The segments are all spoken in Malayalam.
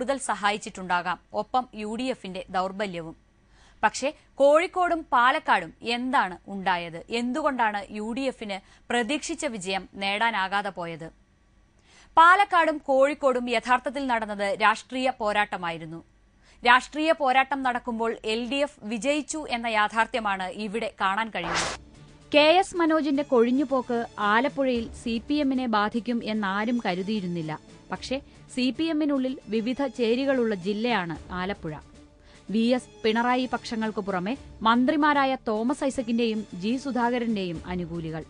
കൂടുതൽ സഹായിച്ചിട്ടുണ്ടാകാം. ഒപ്പം യു ഡി എഫിന്റെ ദൗർബല്യവും. പക്ഷേ കോഴിക്കോടും പാലക്കാടും എന്താണ് ഉണ്ടായത്? എന്തുകൊണ്ടാണ് യു ഡി എഫിന് പ്രതീക്ഷിച്ച വിജയം നേടാനാകാതെ പോയത്? പാലക്കാടും കോഴിക്കോടും യഥാർത്ഥത്തിൽ നടന്നത് രാഷ്ട്രീയ പോരാട്ടമായിരുന്നു. രാഷ്ട്രീയ പോരാട്ടം നടക്കുമ്പോൾ എൽ ഡി എഫ് വിജയിച്ചു എന്ന യാഥാർത്ഥ്യമാണ് ഇവിടെ കാണാൻ കഴിയുന്നത്. കെ എസ് മനോജിന്റെ കൊഴിഞ്ഞുപോക്ക് ആലപ്പുഴയിൽ സി പി എമ്മിനെ ബാധിക്കും എന്നാരും കരുതിയിരുന്നില്ല. പക്ഷേ സി പി എമ്മിനുള്ളിൽ വിവിധ ചേരികളുള്ള ജില്ലയാണ് ആലപ്പുഴ. വി എസ് പിണറായി പക്ഷങ്ങൾക്ക് പുറമെ മന്ത്രിമാരായ തോമസ് ഐസക്കിന്റെയും ജി സുധാകരന്റെയും അനുകൂലികൾ.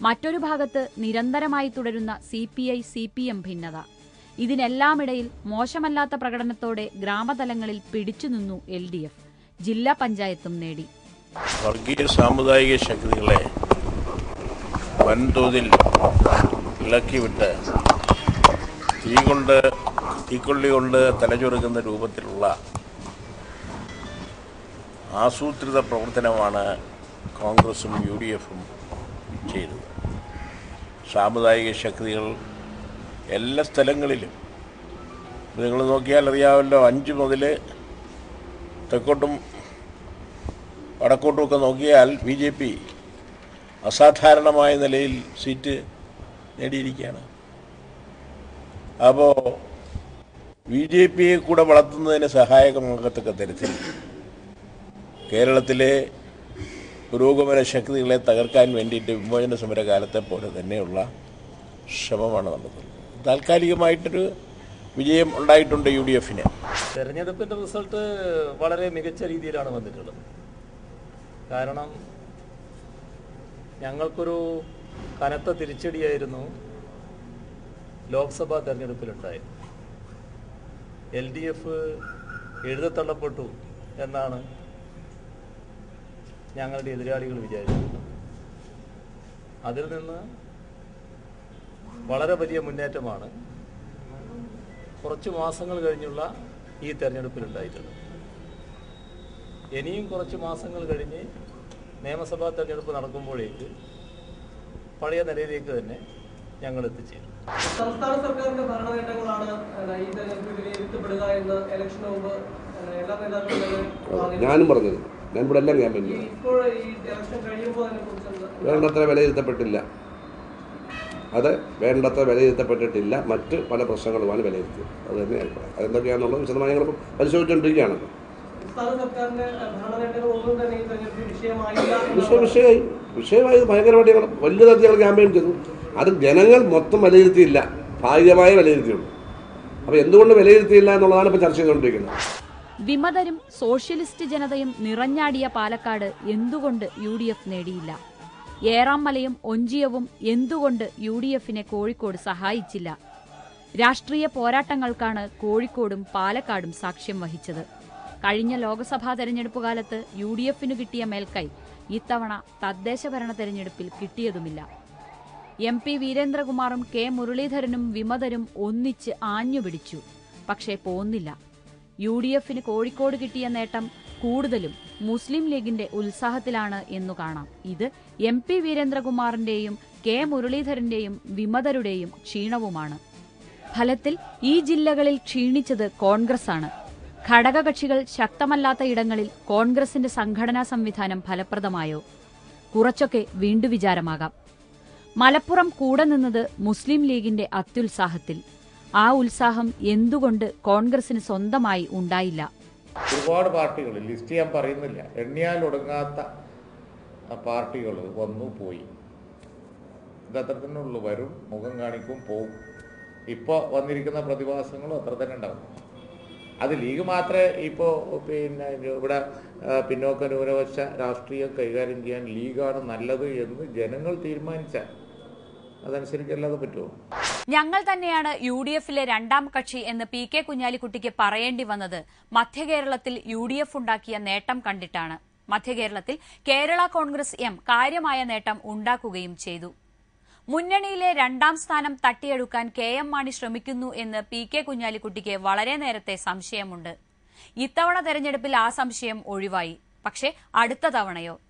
മറ്റൊരു ഭാഗത്ത് നിരന്തരമായി തുടരുന്ന C P I C P M ഭിന്നത. ഇതിനെല്ലാമിടയിൽ മോശമല്ലാത്ത പ്രകടനത്തോടെ ഗ്രാമതലങ്ങളിൽ പിടിച്ചുനിന്നു എൽ ഡി എഫ് ജില്ലാ പഞ്ചായത്തും നേടി. വർഗീയ സാമുദായിക ശക്തികളെ വൻതോതിൽ ഇളക്കിവിട്ട് തീ കൊണ്ട് തീക്കൊള്ളി കൊണ്ട് തലചൊറുക്കുന്ന രൂപത്തിലുള്ള ആസൂത്രിത പ്രവർത്തനമാണ് കോൺഗ്രസും യു ഡി എഫും ചെയ്തത്. സാമുദായിക ശക്തികൾ എല്ലാ സ്ഥലങ്ങളിലും. നിങ്ങൾ നോക്കിയാൽ അറിയാമല്ലോ അഞ്ച് മുതൽ തെക്കോട്ടും വടക്കോട്ടുമൊക്കെ നോക്കിയാൽ ബി ജെ പി അസാധാരണമായ നിലയിൽ സീറ്റ് നേടിയിരിക്കുകയാണ്. അപ്പോൾ ബി ജെ പിയെ കൂടെ വളർത്തുന്നതിന് സഹായകമാകത്തക്ക തരത്തിൽ കേരളത്തിലെ പുരോഗമന ശക്തികളെ തകർക്കാൻ വേണ്ടിയിട്ട് വിമോചന സമരകാലത്തെ പോലെ തന്നെയുള്ള ശ്രമമാണ് നടത്തുന്നത് താൽക്കാലികമായിട്ടൊരു വിജയം ഉണ്ടായിട്ടുണ്ട് യു ഡി എഫിന്. തെരഞ്ഞെടുപ്പിന്റെ റിസൾട്ട് വളരെ മികച്ച രീതിയിലാണ് വന്നിട്ടുള്ളത്. കാരണം ഞങ്ങൾക്കൊരു കനത്ത തിരിച്ചടിയായിരുന്നു. ലോക്സഭാ തെരഞ്ഞെടുപ്പിലുണ്ടായത് എൽ ഡി എഫ് എഴുതത്തള്ളപ്പെട്ടു എന്നാണ് ഞങ്ങളുടെ എതിരാളികൾ വിചാരിച്ചത്. അതിൽ നിന്ന് വളരെ വലിയ മുന്നേറ്റമാണ് കുറച്ച് മാസങ്ങൾ കഴിഞ്ഞുള്ള ഈ തെരഞ്ഞെടുപ്പിലുണ്ടായിട്ടുള്ളത്. ഇനിയും കുറച്ച് മാസങ്ങൾ കഴിഞ്ഞ് നിയമസഭാ തെരഞ്ഞെടുപ്പ് നടക്കുമ്പോഴേക്ക് പഴയ നിലയിലേക്ക് തന്നെ ഞങ്ങൾ എത്തിച്ചേരും സംസ്ഥാന സർക്കാരിന്റെ ഭരണനേട്ടങ്ങളാണ് ഈ തെരഞ്ഞെടുപ്പ് വിലയിരുത്തപ്പെടുക എന്ന് ഇലക്ഷന് മുമ്പ് എല്ലാ നേതാക്കളും ഞാനും പറഞ്ഞത് ഞാൻ ഇവിടെ എല്ലാം ക്യാമ്പയിൻ വേണ്ടത്ര വിലയിരുത്തപ്പെട്ടില്ല. അത് വേണ്ടത്ര വിലയിരുത്തപ്പെട്ടിട്ടില്ല. മറ്റ് പല പ്രശ്നങ്ങളുമാണ് വിലയിരുത്തിയത്. അത് തന്നെ അഭിപ്രായം അതെന്തൊക്കെയാണെന്നുള്ളത് വിശദമായി ഞങ്ങൾ പരിശോധിച്ചുകൊണ്ടിരിക്കുകയാണല്ലോ വിഷയമായില്ല വിഷയമായി. വിഷയമായി ഭയങ്കരമായിട്ട് ഞങ്ങൾ വലിയ തരത്തിൽ ഞങ്ങൾ ക്യാമ്പയിൻ ചെയ്തു. അത് ജനങ്ങൾ മൊത്തം വിലയിരുത്തിയില്ല. ഭാഗികമായി വിലയിരുത്തിയുള്ളൂ. അപ്പോൾ എന്തുകൊണ്ട് വിലയിരുത്തിയില്ല എന്നുള്ളതാണ് ഇപ്പോൾ ചർച്ച ചെയ്തുകൊണ്ടിരിക്കുന്നത്. വിമതരും സോഷ്യലിസ്റ്റ് ജനതയും നിറഞ്ഞാടിയ പാലക്കാട് എന്തുകൊണ്ട് യു ഡി എഫ് നേടിയില്ല? ഏറാമലയും ഒഞ്ചിയവും എന്തുകൊണ്ട് യു ഡി എഫിനെ കോഴിക്കോട് സഹായിച്ചില്ല? രാഷ്ട്രീയ പോരാട്ടങ്ങൾക്കാണ് കോഴിക്കോടും പാലക്കാടും സാക്ഷ്യം വഹിച്ചത്. കഴിഞ്ഞ ലോക്സഭാ തെരഞ്ഞെടുപ്പ് കാലത്ത് യു ഡി കിട്ടിയ മേൽക്കൈ ഇത്തവണ തദ്ദേശഭരണ തെരഞ്ഞെടുപ്പിൽ കിട്ടിയതുമില്ല. എം പി വീരേന്ദ്രകുമാറും കെ മുരളീധരനും വിമതരും ഒന്നിച്ച് ആഞ്ഞുപിടിച്ചു. പക്ഷേ പോന്നില്ല. യു ഡി എഫിന് കോഴിക്കോട് കിട്ടിയ നേട്ടം കൂടുതലും മുസ്ലിം ലീഗിന്റെ ഉത്സാഹത്തിലാണ് എന്നു കാണാം. ഇത് എം പി വീരേന്ദ്രകുമാറിന്റെയും കെ മുരളീധരന്റെയും വിമതരുടെയും ക്ഷീണവുമാണ്. ഫലത്തിൽ ഈ ജില്ലകളിൽ ക്ഷീണിച്ചത് കോൺഗ്രസാണ് ഘടകകക്ഷികൾ ശക്തമല്ലാത്ത ഇടങ്ങളിൽ കോൺഗ്രസിന്റെ സംഘടനാ സംവിധാനം ഫലപ്രദമായോ? കുറച്ചൊക്കെ വീണ്ടു വിചാരമാകാം. മലപ്പുറം കൂടെ നിന്നത് മുസ്ലിം ലീഗിന്റെ അത്യുത്സാഹത്തിൽ. ആ ഉത്സാഹം എന്തുകൊണ്ട് കോൺഗ്രസിന് സ്വന്തമായി ഉണ്ടായില്ല? ഒരുപാട് പാർട്ടികൾ ലിസ്റ്റ് ചെയ്യാൻ പറയുന്നില്ല. എണ്ണിയാൽ ഒടുങ്ങാത്ത പാർട്ടികൾ വന്നു പോയി. ഇതത്ര വരും മുഖം കാണിക്കും പോവും. ഇപ്പോൾ വന്നിരിക്കുന്ന പ്രതിഭാസങ്ങളും അത്ര തന്നെ ഉണ്ടാവും. അത് ലീഗ് മാത്രമേ ഇപ്പോൾ പിന്നെ ഇവിടെ പിന്നോക്ക ന്യൂനപക്ഷ രാഷ്ട്രീയം കൈകാര്യം ചെയ്യാൻ ലീഗാണ് നല്ലത് എന്ന് ജനങ്ങൾ തീരുമാനിച്ചാൽ അതനുസരിച്ചല്ലാതെ പറ്റുമോ? ഞങ്ങൾ തന്നെയാണ് യു ഡി എഫിലെ രണ്ടാം കക്ഷി എന്ന് പി കെ കുഞ്ഞാലിക്കുട്ടിക്ക് പറയേണ്ടി വന്നത്. മധ്യകേരളത്തിൽ യു ഡി എഫ് ഉണ്ടാക്കിയ നേട്ടം കണ്ടിട്ടാണ്. മധ്യകേരളത്തിൽ കേരള കോൺഗ്രസ് എം കാര്യമായ നേട്ടം ഉണ്ടാക്കുകയും ചെയ്തു. മുന്നണിയിലെ രണ്ടാം സ്ഥാനം തട്ടിയെടുക്കാൻ കെ എം മാണി ശ്രമിക്കുന്നു എന്ന് പി കെ കുഞ്ഞാലിക്കുട്ടിക്ക് വളരെ നേരത്തെ സംശയമുണ്ട്. ഇത്തവണ തെരഞ്ഞെടുപ്പിൽ ആ സംശയം ഒഴിവായി. പക്ഷേ അടുത്ത തവണയോ?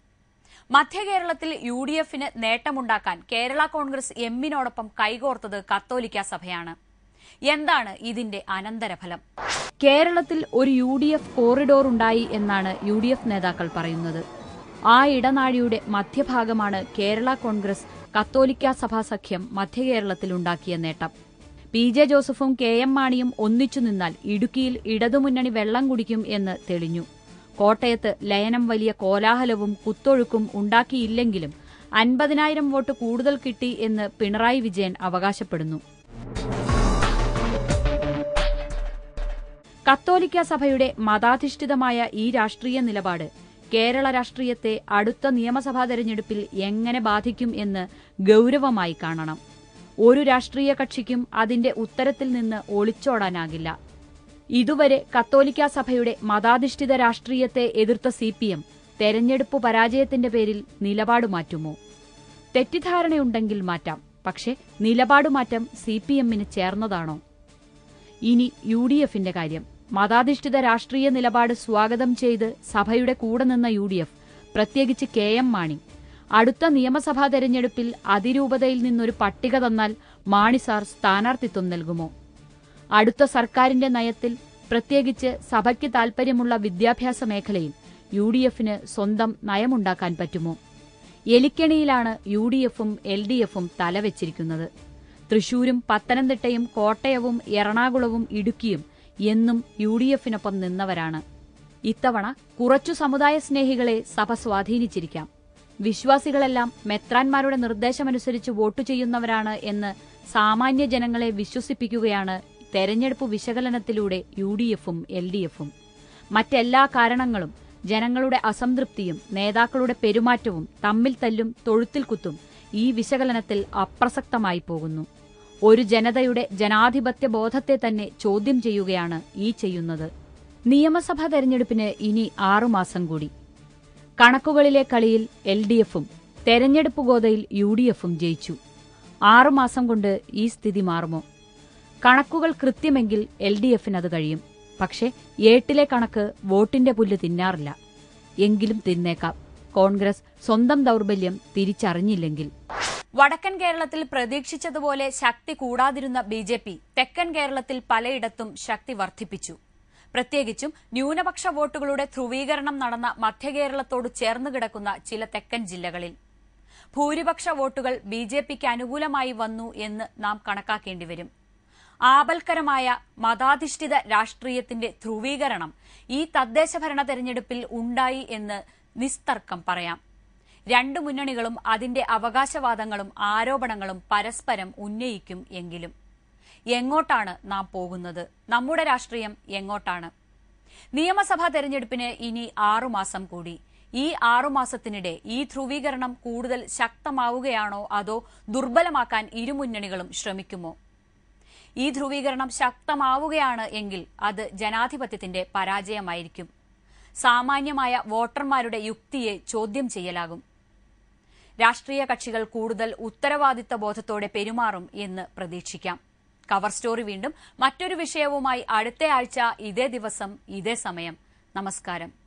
മധ്യകേരളത്തിൽ യു ഡി എഫിന് നേട്ടമുണ്ടാക്കാൻ കേരള കോൺഗ്രസ് എമ്മിനോടൊപ്പം കൈകോർത്തത് കത്തോലിക്ക സഭയാണ്. എന്താണ് ഇതിന്റെ അനന്തരഫലം? കേരളത്തിൽ ഒരു യു ഡി എഫ് കോറിഡോർ ഉണ്ടായി എന്നാണ് യു ഡി എഫ് നേതാക്കൾ പറയുന്നത്. ആ ഇടനാഴിയുടെ മധ്യഭാഗമാണ് കേരള കോൺഗ്രസ് കത്തോലിക്ക സഭാ സഖ്യം മധ്യകേരളത്തിൽ ഉണ്ടാക്കിയ നേട്ടം. പി ജെ ജോസഫും കെ എം മാണിയും ഒന്നിച്ചു നിന്നാൽ ഇടുക്കിയിൽ ഇടതുമുന്നണി വെള്ളം കുടിക്കും എന്ന് തെളിഞ്ഞു. കോട്ടയത്ത് ലയനം വലിയ കോലാഹലവും കുത്തൊഴുക്കും ഉണ്ടാക്കിയില്ലെങ്കിലും അൻപതിനായിരം വോട്ട് കൂടുതൽ കിട്ടി എന്ന് പിണറായി വിജയൻ അവകാശപ്പെടുന്നു. കത്തോലിക്ക സഭയുടെ മതാധിഷ്ഠിതമായ ഈ രാഷ്ട്രീയ നിലപാട് കേരള രാഷ്ട്രീയത്തെ അടുത്ത നിയമസഭാ തെരഞ്ഞെടുപ്പിൽ എങ്ങനെ ബാധിക്കും എന്ന് ഗൌരവമായി കാണണം. ഒരു രാഷ്ട്രീയ കക്ഷിക്കും അതിന്റെ ഉത്തരത്തിൽ നിന്ന് ഒളിച്ചോടാനാകില്ല. ഇതുവരെ കത്തോലിക്ക സഭയുടെ മതാധിഷ്ഠിത രാഷ്ട്രീയത്തെ എതിർത്ത സി പി എം തെരഞ്ഞെടുപ്പ് പരാജയത്തിന്റെ പേരിൽ നിലപാട് മാറ്റുമോ? തെറ്റിദ്ധാരണയുണ്ടെങ്കിൽ മാറ്റാം പക്ഷേ നിലപാട് മാറ്റം സി പി എമ്മിന് ചേർന്നതാണോ? ഇനി യു ഡി എഫിന്റെ കാര്യം. മതാധിഷ്ഠിത രാഷ്ട്രീയ നിലപാട് സ്വാഗതം ചെയ്ത് സഭയുടെ കൂടെ നിന്ന യു ഡി എഫ് പ്രത്യേകിച്ച് കെ എം മാണി അടുത്ത നിയമസഭാ തെരഞ്ഞെടുപ്പിൽ അതിരൂപതയിൽ നിന്നൊരു പട്ടിക തന്നാൽ മാണി സാർ സ്ഥാനാർത്ഥിത്വം നൽകുമോ? അടുത്ത സർക്കാരിന്റെ നയത്തിൽ പ്രത്യേകിച്ച് സഭയ്ക്ക് താൽപര്യമുള്ള വിദ്യാഭ്യാസ മേഖലയിൽ യു ഡി എഫിന് സ്വന്തം നയമുണ്ടാക്കാൻ പറ്റുമോ? എലിക്കണിയിലാണ് യു ഡി എഫും എൽ ഡി എഫും തലവെച്ചിരിക്കുന്നത്. തൃശൂരും പത്തനംതിട്ടയും കോട്ടയവും എറണാകുളവും ഇടുക്കിയും എന്നും യു ഡി എഫിനൊപ്പം നിന്നവരാണ്. ഇത്തവണ കുറച്ചു സമുദായ സ്നേഹികളെ സഭ സ്വാധീനിച്ചിരിക്കാം. വിശ്വാസികളെല്ലാം മെത്രാൻമാരുടെ നിർദ്ദേശമനുസരിച്ച് വോട്ടു ചെയ്യുന്നവരാണ് എന്ന് സാമാന്യ ജനങ്ങളെ വിശ്വസിപ്പിക്കുകയാണ് തെരഞ്ഞെടുപ്പ് വിശകലനത്തിലൂടെ യു ഡി എഫും എൽ ഡി എഫും മറ്റെല്ലാ കാരണങ്ങളും ജനങ്ങളുടെ അസംതൃപ്തിയും നേതാക്കളുടെ പെരുമാറ്റവും തമ്മിൽ തല്ലും തൊഴുത്തിൽ കുത്തും ഈ വിശകലനത്തിൽ അപ്രസക്തമായി പോകുന്നു. ഒരു ജനതയുടെ ജനാധിപത്യ ബോധത്തെ തന്നെ ചോദ്യം ചെയ്യുകയാണ് ഈ ചെയ്യുന്നത്. നിയമസഭാ തെരഞ്ഞെടുപ്പിന് ഇനി ആറുമാസം കൂടി. കണക്കുകളിലെ കളിയിൽ എൽ ഡി എഫും തെരഞ്ഞെടുപ്പ് ഗോതയിൽ യു ഡി എഫും ജയിച്ചു ആറുമാസം കൊണ്ട് ഈ സ്ഥിതി മാറുമോ? കണക്കുകൾ കൃത്യമെങ്കിൽ എൽ ഡി എഫിന് അത് കഴിയും. പക്ഷേ ഏട്ടിലെ കണക്ക് വോട്ടിന്റെ പുല്ല് തിന്നാറില്ല. എങ്കിലും തിന്നേക്കാം. കോൺഗ്രസ് സ്വന്തം ദൗർബല്യം തിരിച്ചറിഞ്ഞില്ലെങ്കിൽ. വടക്കൻ കേരളത്തിൽ പ്രതീക്ഷിച്ചതുപോലെ ശക്തി കൂടാതിരുന്ന ബി ജെ പി തെക്കൻ കേരളത്തിൽ പലയിടത്തും ശക്തി വർദ്ധിപ്പിച്ചു. പ്രത്യേകിച്ചും ന്യൂനപക്ഷ വോട്ടുകളുടെ ധ്രുവീകരണം നടന്ന മധ്യകേരളത്തോട് ചേർന്ന് കിടക്കുന്ന ചില തെക്കൻ ജില്ലകളിൽ. ഭൂരിപക്ഷ വോട്ടുകൾ ബി ജെ പിക്ക് അനുകൂലമായി വന്നു എന്ന് നാം കണക്കാക്കേണ്ടി വരും. ആപൽക്കരമായ മതാധിഷ്ഠിത രാഷ്ട്രീയത്തിന്റെ ധ്രുവീകരണം ഈ തദ്ദേശഭരണ തെരഞ്ഞെടുപ്പിൽ ഉണ്ടായി എന്ന് നിസ്തർക്കം പറയാം. രണ്ടു മുന്നണികളും അതിന്റെ അവകാശവാദങ്ങളും ആരോപണങ്ങളും പരസ്പരം ഉന്നയിക്കും എങ്കിലും. എങ്ങോട്ടാണ് നാം പോകുന്നത്? നമ്മുടെ രാഷ്ട്രീയം എങ്ങോട്ടാണ്? നിയമസഭാ തെരഞ്ഞെടുപ്പിന് ഇനി ആറുമാസം കൂടി. ഈ ആറുമാസത്തിനിടെ ഈ ധ്രുവീകരണം കൂടുതൽ ശക്തമാവുകയാണോ അതോ ദുർബലമാക്കാൻ ഇരുമുന്നണികളും ശ്രമിക്കുമോ? ഈ ധ്രുവീകരണം ശക്തമാവുകയാണ് എങ്കിൽ അത് ജനാധിപത്യത്തിന്റെ പരാജയമായിരിക്കും. സാമാന്യമായ വോട്ടർമാരുടെ യുക്തിയെ ചോദ്യം ചെയ്യലാകും. രാഷ്ട്രീയ കക്ഷികൾ കൂടുതൽ ഉത്തരവാദിത്ത ബോധത്തോടെ പെരുമാറും എന്ന് പ്രതീക്ഷിക്കാം. കവർ സ്റ്റോറി വീണ്ടും മറ്റൊരു വിഷയവുമായി അടുത്തയാഴ്ച ഇതേ ദിവസം ഇതേ സമയം. നമസ്കാരം.